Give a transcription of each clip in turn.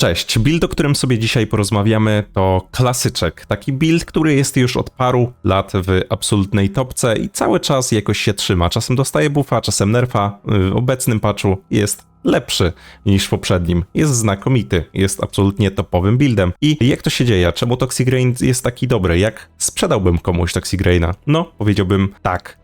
Cześć, build, o którym sobie dzisiaj porozmawiamy, to klasyczek. Taki build, który jest już od paru lat w absolutnej topce i cały czas jakoś się trzyma. Czasem dostaje buffa, czasem nerfa. W obecnym patchu jest lepszy niż w poprzednim. Jest znakomity, jest absolutnie topowym buildem. I jak to się dzieje? Czemu Toxic Rain jest taki dobry? Jak sprzedałbym komuś Toxic Raina? No, powiedziałbym tak.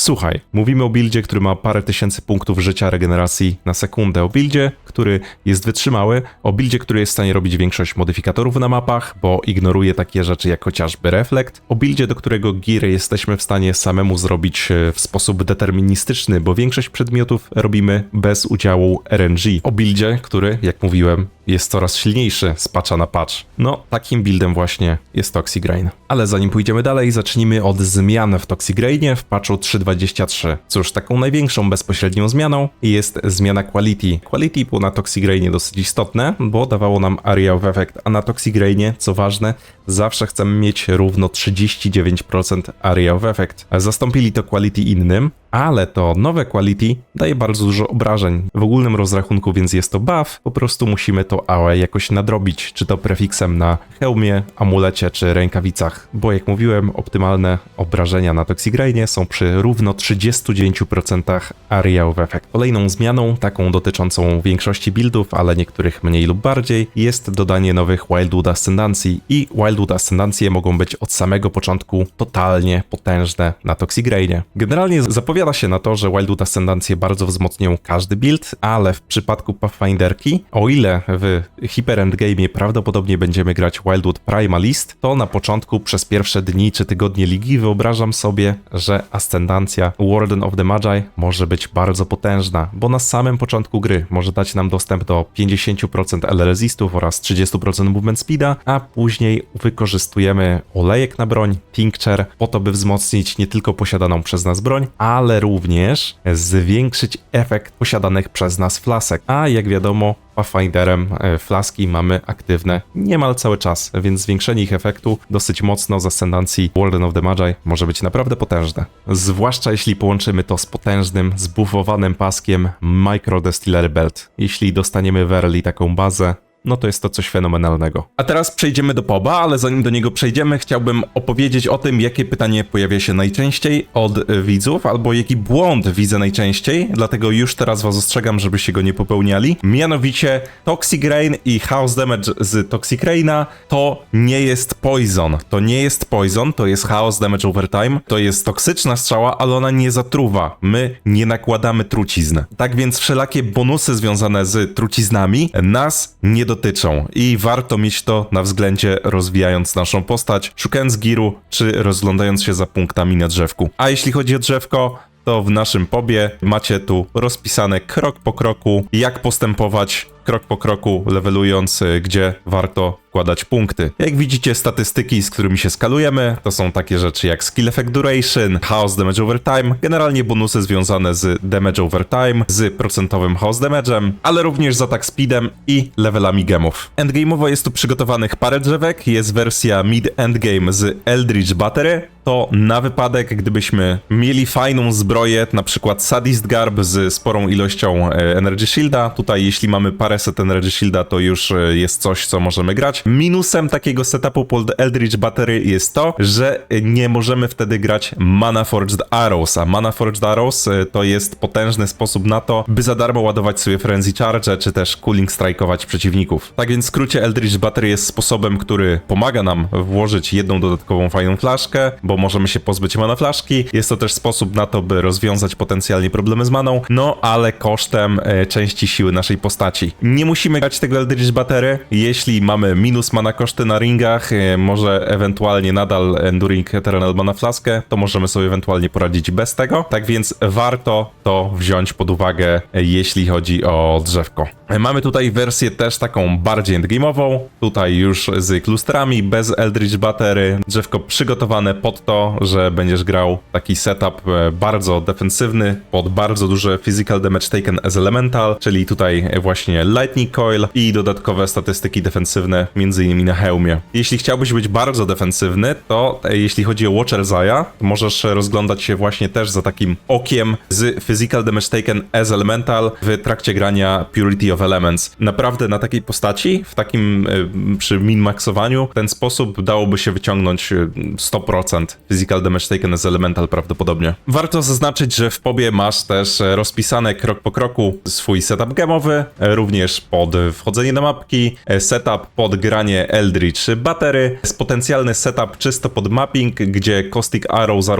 Słuchaj, mówimy o buildzie, który ma parę tysięcy punktów życia regeneracji na sekundę, o buildzie, który jest wytrzymały, o buildzie, który jest w stanie robić większość modyfikatorów na mapach, bo ignoruje takie rzeczy jak chociażby Reflect, o buildzie, do którego gear jesteśmy w stanie samemu zrobić e, w sposób deterministyczny, bo większość przedmiotów robimy bez udziału RNG, o buildzie, który, jak mówiłem, jest coraz silniejszy z patcha na patch. No, takim buildem właśnie jest Toxic Rain. Ale zanim pójdziemy dalej, zacznijmy od zmian w Toxic Rainie w patchu 3.23. Cóż, taką największą bezpośrednią zmianą jest zmiana Quality. Quality było na Toxic Rainie dosyć istotne, bo dawało nam Area of Effect, a na Toxic Rainie, co ważne, zawsze chcemy mieć równo 39% Area of Effect. Zastąpili to Quality innym, ale to nowe quality daje bardzo dużo obrażeń w ogólnym rozrachunku, więc jest to buff. Po prostu musimy to AOE jakoś nadrobić, czy to prefiksem na hełmie, amulecie czy rękawicach, bo jak mówiłem, optymalne obrażenia na Toxic Rainie są przy równo 39% area of effect. Kolejną zmianą, taką dotyczącą większości buildów, ale niektórych mniej lub bardziej, jest dodanie nowych Wildwood Ascendancji i Wildwood Ascendancje mogą być od samego początku totalnie potężne na Toxic Rainie. Generalnie zapowiadam Zapowiada się na to, że Wildwood Ascendancje bardzo wzmocnią każdy build, ale w przypadku Pathfinderki, o ile w Hyper Endgame prawdopodobnie będziemy grać Wildwood Primalist, to na początku przez pierwsze dni czy tygodnie ligi wyobrażam sobie, że Ascendancja Warden of the Magi może być bardzo potężna, bo na samym początku gry może dać nam dostęp do 50% L-resistów oraz 30% movement speeda, a później wykorzystujemy olejek na broń, tincture, po to by wzmocnić nie tylko posiadaną przez nas broń, ale ale również zwiększyć efekt posiadanych przez nas flasek. A jak wiadomo, Pathfinderem e, flaski mamy aktywne niemal cały czas, więc zwiększenie ich efektu dosyć mocno z ascendancji Warden of the Magi może być naprawdę potężne. Zwłaszcza jeśli połączymy to z potężnym, zbufowanym paskiem Micro Distillery Belt. Jeśli dostaniemy w early taką bazę, no to jest to coś fenomenalnego. A teraz przejdziemy do Poba, ale zanim do niego przejdziemy, chciałbym opowiedzieć o tym, jakie pytanie pojawia się najczęściej od widzów, albo jaki błąd widzę najczęściej, dlatego już teraz was ostrzegam, żebyście go nie popełniali. Mianowicie Toxic Rain i House Damage z Toxic Raina to nie jest Poison. To nie jest Poison, to jest Chaos Damage Overtime, to jest toksyczna strzała, ale ona nie zatruwa. My nie nakładamy trucizn. Tak więc wszelakie bonusy związane z truciznami nas nie dotyczą i warto mieć to na względzie rozwijając naszą postać, szukając giru czy rozglądając się za punktami na drzewku. A jeśli chodzi o drzewko, to w naszym pobie macie tu rozpisane krok po kroku, jak postępować krok po kroku, levelując, y, gdzie warto wkładać punkty. Jak widzicie, statystyki, z którymi się skalujemy, to są takie rzeczy jak skill effect duration, house damage over time, generalnie bonusy związane z damage over time, z procentowym house damage'em, ale również z attack speedem i levelami gemów. Endgame'owo jest tu przygotowanych parę drzewek, jest wersja mid-endgame z Eldritch Battery, to na wypadek, gdybyśmy mieli fajną zbroję, na przykład Sadist Garb z sporą ilością e, Energy Shielda, tutaj jeśli mamy parę set Energy Shielda, to już e, jest coś, co możemy grać. Minusem takiego setupu pod Eldritch Battery jest to, że nie możemy wtedy grać Mana Forged Arrows, a Mana Forged Arrows e, to jest potężny sposób na to, by za darmo ładować sobie Frenzy Charge, czy też Cooling Strike'ować przeciwników. Tak więc w skrócie Eldritch Battery jest sposobem, który pomaga nam włożyć jedną dodatkową fajną flaszkę, bo możemy się pozbyć mana flaszki. Jest to też sposób na to, by rozwiązać potencjalnie problemy z maną, no ale kosztem e, części siły naszej postaci. Nie musimy grać tego Eldritch Battery, jeśli mamy minus mana koszty na ringach, e, może ewentualnie nadal Enduring Eternal Mana Flaskę, to możemy sobie ewentualnie poradzić bez tego. Tak więc warto to wziąć pod uwagę, jeśli chodzi o drzewko. E, mamy tutaj wersję też taką bardziej endgame'ową, tutaj już z klustrami, bez Eldritch Battery, drzewko przygotowane pod to, że będziesz grał taki setup bardzo defensywny, pod bardzo duże physical damage taken as elemental, czyli tutaj właśnie lightning coil i dodatkowe statystyki defensywne, m.in. na hełmie. Jeśli chciałbyś być bardzo defensywny, to e, jeśli chodzi o Watcher Zaya, możesz rozglądać się właśnie też za takim okiem z physical damage taken as elemental w trakcie grania Purity of of Elements. Naprawdę na takiej postaci, w takim y, przy min-maxowaniu, ten sposób dałoby się wyciągnąć y, 100% Physical Damage Taken as Elemental prawdopodobnie. Warto zaznaczyć, że w pobie masz też e, rozpisane krok po kroku swój setup gameowy, e, również pod wchodzenie na mapki, e, setup pod granie Eldritch Battery, potencjalny setup czysto pod mapping, gdzie Caustic Arrow za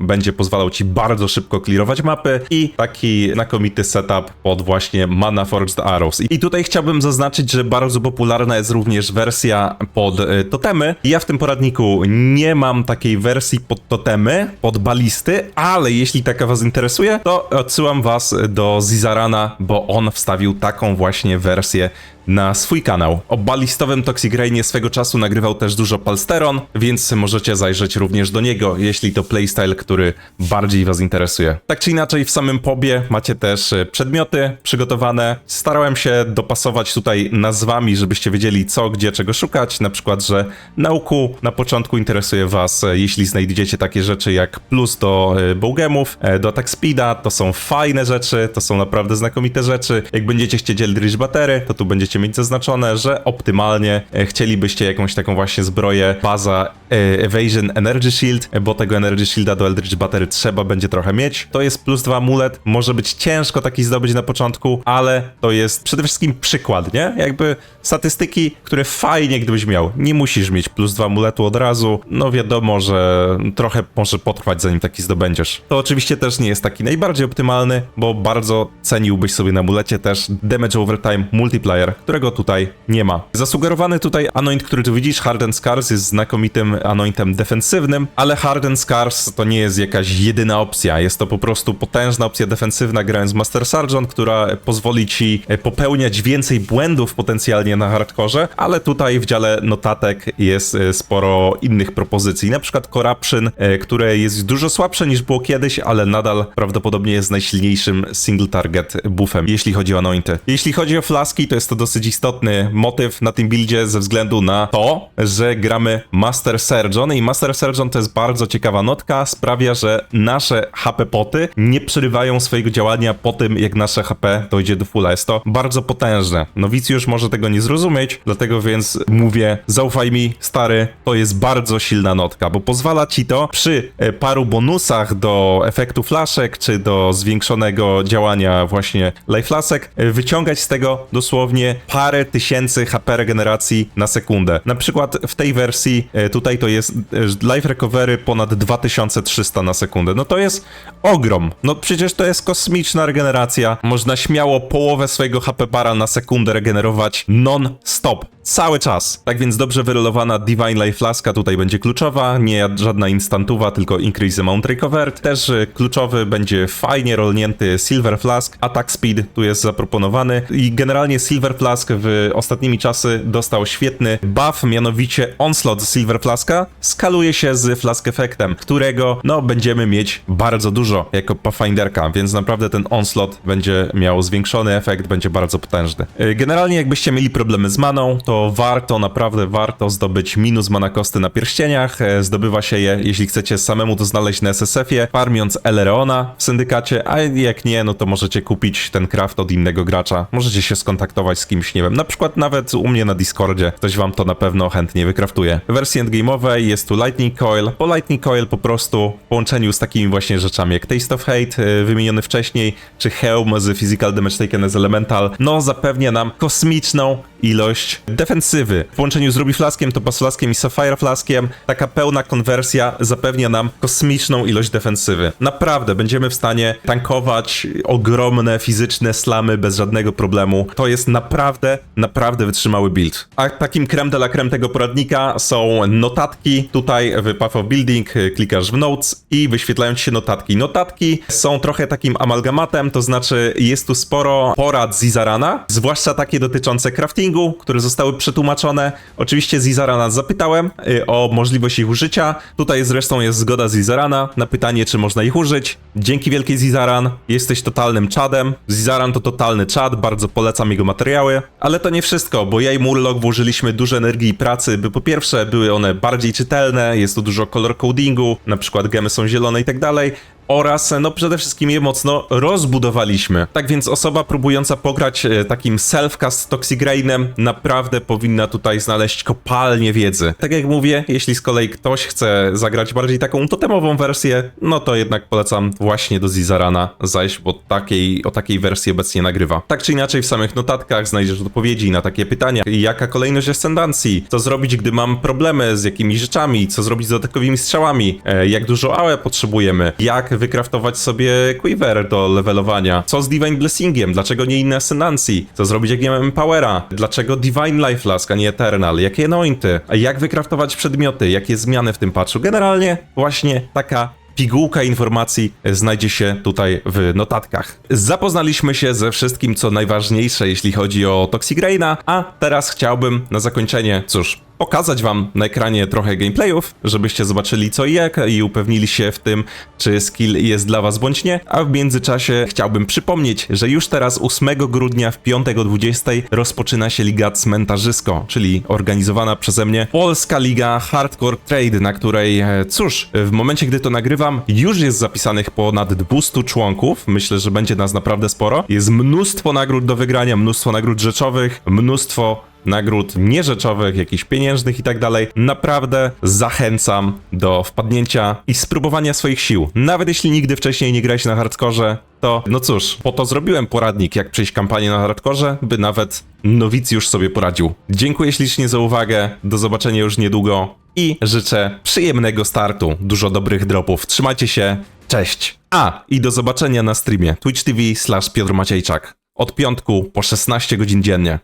będzie pozwalał ci bardzo szybko clearować mapy i taki znakomity setup pod właśnie Mana Forged Arrows. I tutaj chciałbym zaznaczyć, że bardzo popularna jest również wersja pod e, totemy. Ja w tym poradniku nie mam takiej wersji pod totemy, pod balisty, ale jeśli taka was interesuje, to odsyłam was do Zizarana, bo on wstawił taką właśnie wersję na swój kanał. O balistowym Toxic Rainie swego czasu nagrywał też dużo Palsteron, więc możecie zajrzeć również do niego, jeśli to playstyle, który bardziej was interesuje. Tak czy inaczej, w samym pobie macie też e, przedmioty przygotowane. Starałem się dopasować tutaj nazwami, żebyście wiedzieli co, gdzie, czego szukać. Na przykład, że nauku na początku interesuje was, e, jeśli znajdziecie takie rzeczy jak plus do e, bowgemów, do attack speeda, to są fajne rzeczy, to są naprawdę znakomite rzeczy. Jak będziecie chcieli Eldritch Battery, to tu będziecie mieć zaznaczone, że optymalnie e, chcielibyście jakąś taką właśnie zbroję, baza e, Evasion Energy Shield, e, bo tego Energy Shielda do Eldritch Battery trzeba będzie trochę mieć. To jest plus dwa amulet, może być ciężko taki zdobyć na początku, ale to jest przede wszystkim przykład, nie? Jakby statystyki, które fajnie gdybyś miał. Nie musisz mieć plus dwa amuletu od razu, no wiadomo, że trochę może potrwać zanim taki zdobędziesz. To oczywiście też nie jest taki najbardziej optymalny, bo bardzo ceniłbyś sobie na amulecie też Damage Over Time Multiplier, którego tutaj nie ma. Zasugerowany tutaj anoint, który tu widzisz, Hardened Scars jest znakomitym anointem defensywnym, ale Hardened Scars to nie jest jakaś jedyna opcja, jest to po prostu potężna opcja defensywna grając Master Sergeant, która pozwoli ci e, popełniać więcej błędów potencjalnie na hardkorze, ale tutaj w dziale notatek jest e, sporo innych propozycji, na przykład Corruption, e, które jest dużo słabsze niż było kiedyś, ale nadal prawdopodobnie jest najsilniejszym single target buffem, jeśli chodzi o anointy. Jeśli chodzi o flaski, to jest to dosyć istotny motyw na tym buildzie ze względu na to, że gramy Master Surgeon i Master Surgeon to jest bardzo ciekawa notka, sprawia, że nasze HP poty nie przerywają swojego działania po tym, jak nasze HP dojdzie do fulla. Jest to bardzo potężne. Nowicjusz może tego nie zrozumieć, dlatego więc mówię, zaufaj mi, stary, to jest bardzo silna notka, bo pozwala ci to przy e, paru bonusach do efektu flaszek, czy do zwiększonego działania właśnie life lasek, e, wyciągać z tego dosłownie parę tysięcy HP regeneracji na sekundę. Na przykład w tej wersji e, tutaj to jest e, life recovery ponad 2300 na sekundę. No to jest ogrom. No przecież to jest kosmiczna regeneracja. Można śmiało połowę swojego HP bara na sekundę regenerować non-stop. Cały czas. Tak więc dobrze wyrelowana Divine Life Flaska tutaj będzie kluczowa, nie żadna instantowa, tylko Increase Amount Recovered. Też y, kluczowy będzie fajnie rolnięty Silver Flask, Attack Speed tu jest zaproponowany i generalnie Silver Flask w ostatnimi czasy dostał świetny buff, mianowicie Onslaught Silver Flaska skaluje się z Flask Efektem, którego no będziemy mieć bardzo dużo jako Pathfinderka, więc naprawdę ten Onslaught będzie miał zwiększony efekt, będzie bardzo potężny. Y, Generalnie jakbyście mieli problemy z maną, to warto, naprawdę warto zdobyć minus mana kosty na pierścieniach. E, Zdobywa się je, jeśli chcecie samemu to znaleźć na SSF-ie, farmiąc Elereona w syndykacie, a jak nie, no to możecie kupić ten craft od innego gracza. Możecie się skontaktować z kimś, nie wiem, na przykład nawet u mnie na Discordzie. Ktoś wam to na pewno chętnie wykraftuje. W wersji endgame'owej jest tu Lightning Coil, bo Lightning Coil po prostu w połączeniu z takimi właśnie rzeczami jak Taste of Hate, e, wymieniony wcześniej, czy Helm z Physical Damage Taken as Elemental, no zapewnia nam kosmiczną ilość defensywy. W połączeniu z Ruby Flaskiem, Topaz Flaskiem i Sapphire Flaskiem taka pełna konwersja zapewnia nam kosmiczną ilość defensywy. Naprawdę, będziemy w stanie tankować ogromne fizyczne slamy bez żadnego problemu. To jest naprawdę, naprawdę wytrzymały build. A takim creme de la creme tego poradnika są notatki. Tutaj w Path of Building y, klikasz w Notes i wyświetlają ci się notatki. Notatki są trochę takim amalgamatem, to znaczy jest tu sporo porad Zizarana, zwłaszcza takie dotyczące craftingu, które zostały przetłumaczone. Oczywiście Zizarana zapytałem y, o możliwość ich użycia. Tutaj zresztą jest zgoda Zizarana na pytanie, czy można ich użyć. Dzięki wielkiej Zizaran, jesteś totalnym czadem. Zizaran to totalny czad, bardzo polecam jego materiały. Ale to nie wszystko, bo ja i Murloc włożyliśmy dużo energii i pracy, by po pierwsze były one bardziej czytelne, jest tu dużo color codingu, na przykład gemy są zielone i tak dalej. Oraz no przede wszystkim je mocno rozbudowaliśmy. Tak więc osoba próbująca pograć e, takim self-cast Toxic Rainem naprawdę powinna tutaj znaleźć kopalnię wiedzy. Tak jak mówię, jeśli z kolei ktoś chce zagrać bardziej taką totemową wersję, no to jednak polecam właśnie do Zizarana zajść, bo takiej, o takiej wersji obecnie nagrywa. Tak czy inaczej w samych notatkach znajdziesz odpowiedzi na takie pytania, jaka kolejność ascendancji, co zrobić, gdy mam problemy z jakimiś rzeczami, co zrobić z dodatkowymi strzałami, e, jak dużo AOE potrzebujemy, jak wykraftować sobie Quiver do levelowania, co z Divine Blessingiem, dlaczego nie inne ascendancji, co zrobić jak nie mam Empowera, dlaczego Divine Life Flask, a nie Eternal, jakie anointy, jak wykraftować przedmioty, jakie zmiany w tym patchu. Generalnie właśnie taka pigułka informacji znajdzie się tutaj w notatkach. Zapoznaliśmy się ze wszystkim, co najważniejsze, jeśli chodzi o Toxic Raina, a teraz chciałbym na zakończenie, cóż, pokazać wam na ekranie trochę gameplayów, żebyście zobaczyli co i jak i upewnili się w tym, czy skill jest dla was bądź nie, a w międzyczasie chciałbym przypomnieć, że już teraz 8 grudnia w piątek o 20 rozpoczyna się Liga Cmentarzysko, czyli organizowana przeze mnie Polska Liga Hardcore Trade, na której, e, cóż, w momencie gdy to nagrywam, już jest zapisanych ponad 200 członków, myślę, że będzie nas naprawdę sporo, jest mnóstwo nagród do wygrania, mnóstwo nagród rzeczowych, mnóstwo nagród nierzeczowych, jakichś pieniężnych i tak dalej. Naprawdę zachęcam do wpadnięcia i spróbowania swoich sił. Nawet jeśli nigdy wcześniej nie grałeś na hardkorze, to no cóż, po to zrobiłem poradnik, jak przejść kampanię na hardkorze, by nawet nowicjusz sobie poradził. Dziękuję ślicznie za uwagę, do zobaczenia już niedługo i życzę przyjemnego startu, dużo dobrych dropów. Trzymajcie się, cześć! A, i do zobaczenia na streamie twitch.tv slash Piotr Maciejczak. Od piątku po 16 godzin dziennie.